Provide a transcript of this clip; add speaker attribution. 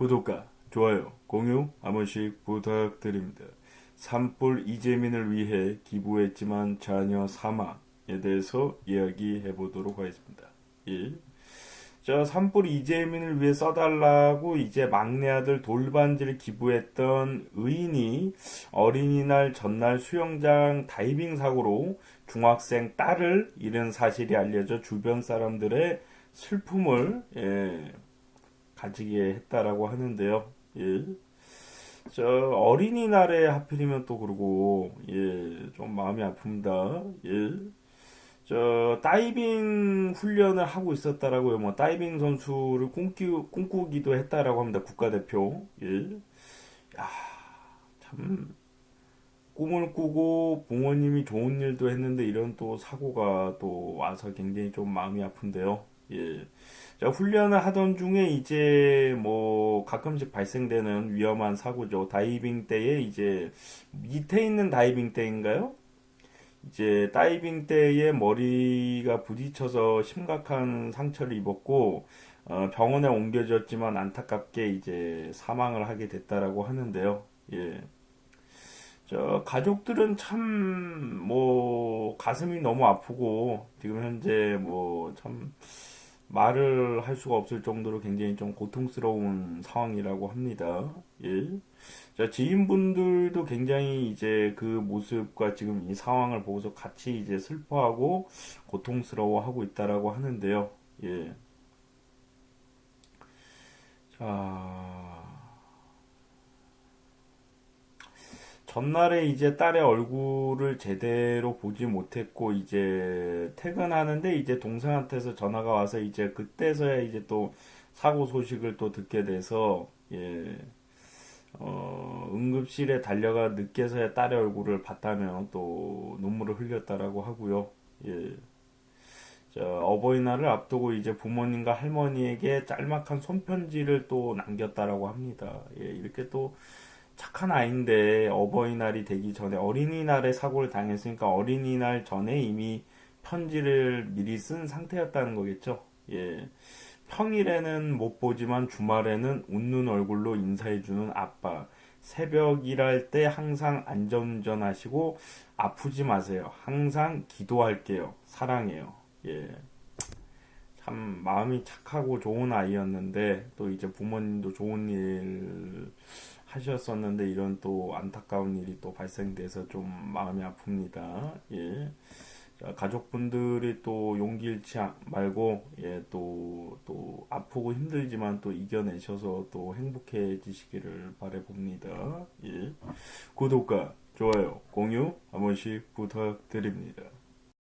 Speaker 1: 구독과 좋아요, 공유 한 번씩 부탁드립니다. 산불 이재민을 위해 기부했지만 자녀 사망에 대해서 이야기해 보도록 하겠습니다. 1. 자, 산불 이재민을 위해 써달라고 이제 막내 아들 돌반지를 기부했던 의인이 어린이날 전날 수영장 다이빙 사고로 중학생 딸을 잃은 사실이 알려져 주변 사람들의 슬픔을 예, 가지게 했다라고 하는데요. 예. 저 어린이날에 하필이면 또 그러고 예, 좀 마음이 아픕니다. 예. 저 다이빙 훈련을 하고 있었다라고요. 뭐 다이빙 선수를 꿈기, 꿈꾸기도 했다라고 합니다. 국가대표. 예. 야, 참 꿈을 꾸고 부모님이 좋은 일도 했는데 이런 또 사고가 또 와서 굉장히 좀 마음이 아픈데요. 예. 자, 훈련을 하던 중에 이제 뭐 가끔씩 발생되는 위험한 사고죠. 다이빙 때에 이제 밑에 있는 다이빙 때인가요? 이제 다이빙 때에 머리가 부딪혀서 심각한 상처를 입었고 어, 병원에 옮겨졌지만 안타깝게 이제 사망을 하게 됐다라고 하는데요. 예. 저 가족들은 참 뭐 가슴이 너무 아프고 지금 현재 뭐참 말을 할 수가 없을 정도로 굉장히 좀 고통스러운 상황이라고 합니다. 예. 자, 지인분들도 굉장히 이제 그 모습과 지금 이 상황을 보고서 같이 이제 슬퍼하고 고통스러워하고 있다라고 하는데요. 예. 자, 전날에 이제 딸의 얼굴을 제대로 보지 못했고 이제 퇴근하는데 이제 동생한테서 전화가 와서 이제 그때서야 이제 또 사고 소식을 또 듣게 돼서 예. 어, 응급실에 달려가 늦게서야 딸의 얼굴을 봤다면 또 눈물을 흘렸다라고 하고요. 예. 자, 어버이날을 앞두고 이제 부모님과 할머니에게 짤막한 손편지를 또 남겼다라고 합니다. 예, 이렇게 또 착한 아이인데 어버이날이 되기 전에 어린이날에 사고를 당했으니까 어린이날 전에 이미 편지를 미리 쓴 상태였다는 거겠죠. 예. 평일에는 못 보지만 주말에는 웃는 얼굴로 인사해주는 아빠. 새벽 일할 때 항상 안전운전 하시고 아프지 마세요. 항상 기도할게요. 사랑해요. 예. 참 마음이 착하고 좋은 아이였는데 또 이제 부모님도 좋은 일 하셨었는데 이런 또 안타까운 일이 또 발생돼서 좀 마음이 아픕니다. 예. 자, 가족분들이 또 용기 잃지 말고 예, 또, 또 아프고 힘들지만 또 이겨내셔서 또 행복해지시기를 바래봅니다. 예. 구독과 좋아요, 공유 한 번씩 부탁드립니다.